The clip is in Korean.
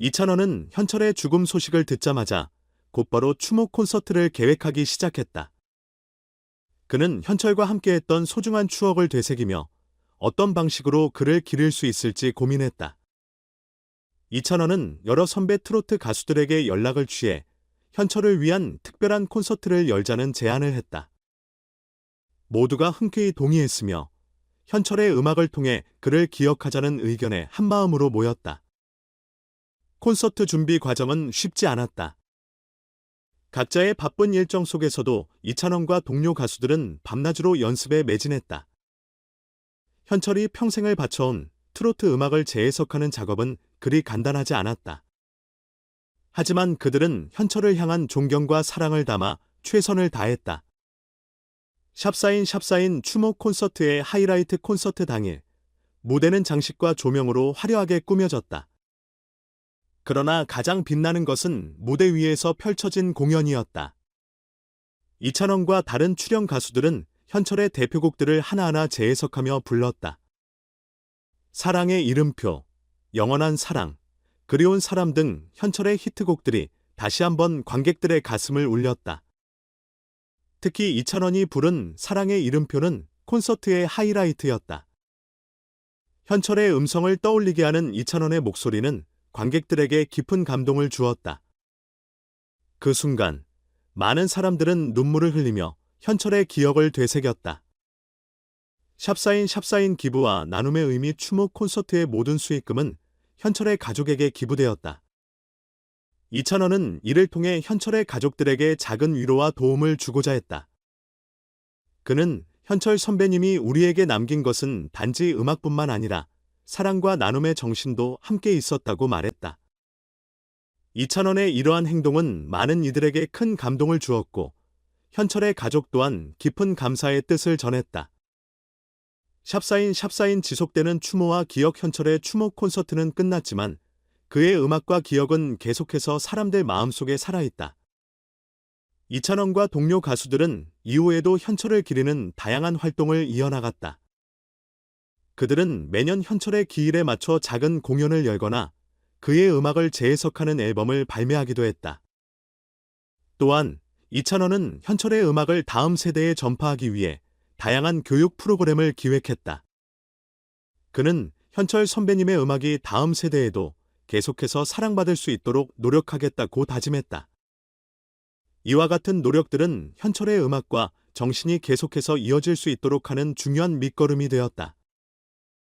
이찬원은 현철의 죽음 소식을 듣자마자 곧바로 추모 콘서트를 계획하기 시작했다. 그는 현철과 함께했던 소중한 추억을 되새기며 어떤 방식으로 그를 기릴 수 있을지 고민했다. 이찬원은 여러 선배 트로트 가수들에게 연락을 취해 현철을 위한 특별한 콘서트를 열자는 제안을 했다. 모두가 흔쾌히 동의했으며 현철의 음악을 통해 그를 기억하자는 의견에 한마음으로 모였다. 콘서트 준비 과정은 쉽지 않았다. 각자의 바쁜 일정 속에서도 이찬원과 동료 가수들은 밤낮으로 연습에 매진했다. 현철이 평생을 바쳐온 트로트 음악을 재해석하는 작업은 그리 간단하지 않았다. 하지만 그들은 현철을 향한 존경과 사랑을 담아 최선을 다했다. 샵사인 샵사인 추모 콘서트의 하이라이트 콘서트 당일, 무대는 장식과 조명으로 화려하게 꾸며졌다. 그러나 가장 빛나는 것은 무대 위에서 펼쳐진 공연이었다. 이찬원과 다른 출연 가수들은 현철의 대표곡들을 하나하나 재해석하며 불렀다. 사랑의 이름표, 영원한 사랑, 그리운 사람 등 현철의 히트곡들이 다시 한번 관객들의 가슴을 울렸다. 특히 이찬원이 부른 사랑의 이름표는 콘서트의 하이라이트였다. 현철의 음성을 떠올리게 하는 이찬원의 목소리는 관객들에게 깊은 감동을 주었다. 그 순간 많은 사람들은 눈물을 흘리며 현철의 기억을 되새겼다. 샵사인 샵사인 기부와 나눔의 의미 추모 콘서트의 모든 수익금은 현철의 가족에게 기부되었다. 이찬원은 이를 통해 현철의 가족들에게 작은 위로와 도움을 주고자 했다. 그는 현철 선배님이 우리에게 남긴 것은 단지 음악뿐만 아니라 사랑과 나눔의 정신도 함께 있었다고 말했다. 이찬원의 이러한 행동은 많은 이들에게 큰 감동을 주었고 현철의 가족 또한 깊은 감사의 뜻을 전했다. 샵사인 샵사인 지속되는 추모와 기억 현철의 추모 콘서트는 끝났지만 그의 음악과 기억은 계속해서 사람들 마음속에 살아있다. 이찬원과 동료 가수들은 이후에도 현철을 기리는 다양한 활동을 이어나갔다. 그들은 매년 현철의 기일에 맞춰 작은 공연을 열거나 그의 음악을 재해석하는 앨범을 발매하기도 했다. 또한 이찬원은 현철의 음악을 다음 세대에 전파하기 위해 다양한 교육 프로그램을 기획했다. 그는 현철 선배님의 음악이 다음 세대에도 계속해서 사랑받을 수 있도록 노력하겠다고 다짐했다. 이와 같은 노력들은 현철의 음악과 정신이 계속해서 이어질 수 있도록 하는 중요한 밑거름이 되었다.